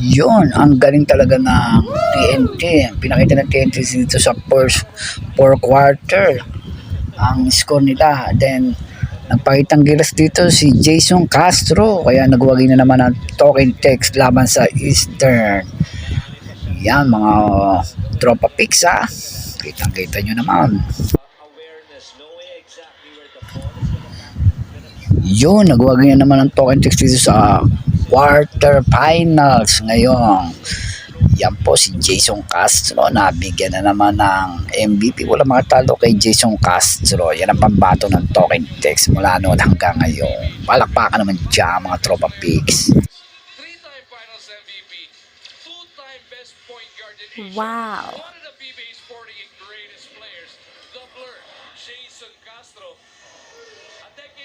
Yun, ang galing talaga ng TNT. Pinakita ng TNT dito sa first four quarter. Ang score nila. Then, nagpakitang gilas dito si Jason Castro. Kaya nagwagi na naman ang token text laban sa Eastern. Yan, mga tropa picks ha. Kitang-kita nyo naman. Yun, nagwagi na naman ang token text dito sa quarter finals ngayon. Yan po si Jason Castro. Nabigyan na naman ng MVP. Wala makatalo kay Jason Castro. Yan ang pambato ng token text mula noon hanggang ngayon. Palakpakan naman dyan mga tropa picks. Three-time Finals MVP, two-time best point guard in Asia. Wow. One of the PBA's 48 greatest players, the Blur, Jason Castro. A decade